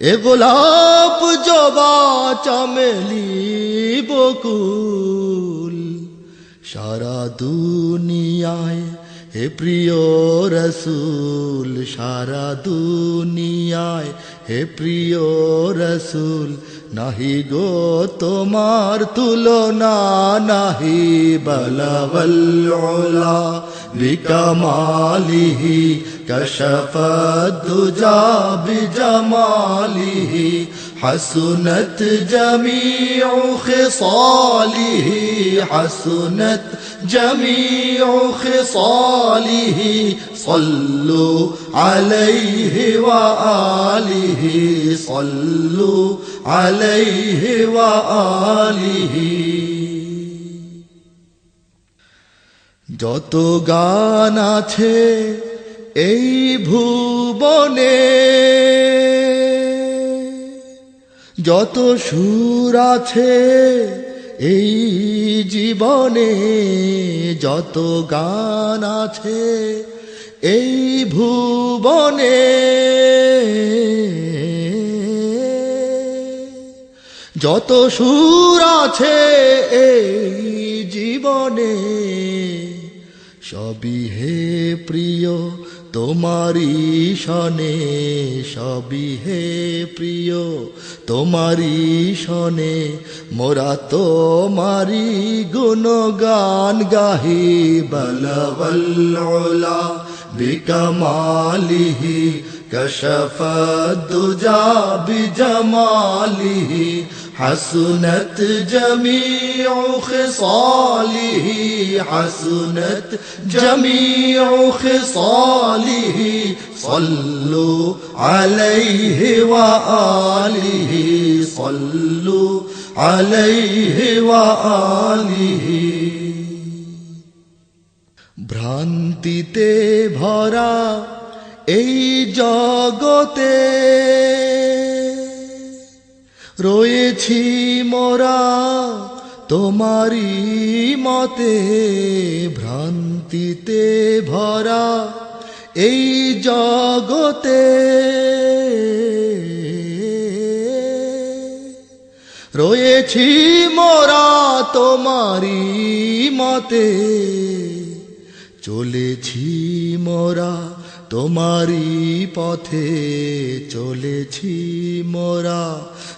এ গোলাপ জবা চামেলি বকুল। সারা দুনিয়ায় হে প্রিয় রসুল, সারা দুনিয়ায় হে প্রিয় রসুল, নাহি গো তোমার তুলনা, নাহি বলবল্লা بكماله كشف الدجى بجماله حسنت جميع خصاله حسنت جميع خصاله صلوا عليه وآله صلوا عليه وآله. যত গান আছে এই ভুবনে, যত সুর আছে এই জীবনে, যত গান আছে এই ভুবনে, যত সুর আছে এই জীবনে সবই হে প্রিয় তোমারি শনে সবই হে প্রিয় তোমারি সনে মোরা তো মারি তোমারি গুণগান গাহি বলবল্লা বিকমালিহি, কশফ দুজা বিজমালিহি حسنت جميع خصاله حسنت جميع خصاله صلوا عليه وآله صلوا عليه وآله ভ্রান্তিতে ভরা এই জগতে রয়েছি মোরা তোমারি মতে ভ্রান্তিতে ভরা এই জগতে। রয়েছি মোরা তোমারি মতে চলেছি মোরা তোমারি পথে চলেছি মোরা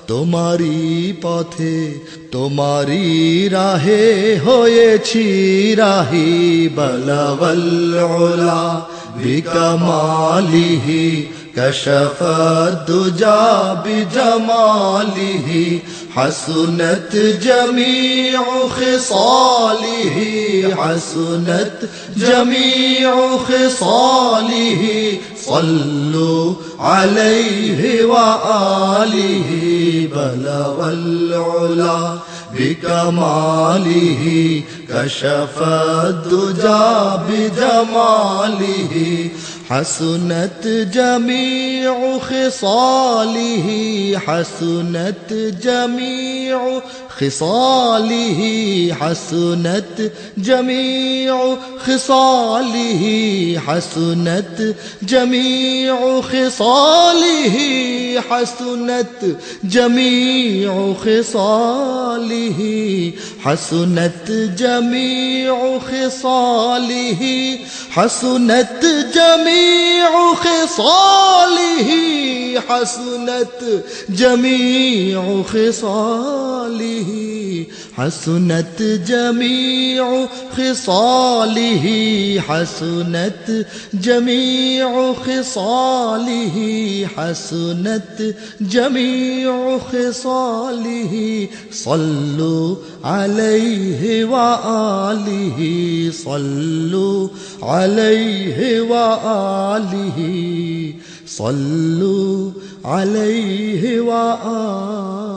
তোমারি পথে তোমারি রাহে হয়েছি রাহি বলবল্লা বিকমালিহি কশফ দুজা বিজমালিহি حسنت جميع خصاله حسنت جميع خصاله صلوا عليه وآله بلغ العلا بكماله كشف الدجى بجماله حسنت جميع خصاله حسنت جميع خصاله حسنت جميع خصاله حسنت جميع خصاله حسنت جميع خصاله حسنت جميع خصاله حسنت جميع خصاله. حسنت جميع خصاله. حسنت جميع خصاله. حسنت جميع خصاله. حسنت جميع خصاله. صلوا عليه وآله. صلوا عليه وآله. صلوا عليه وآله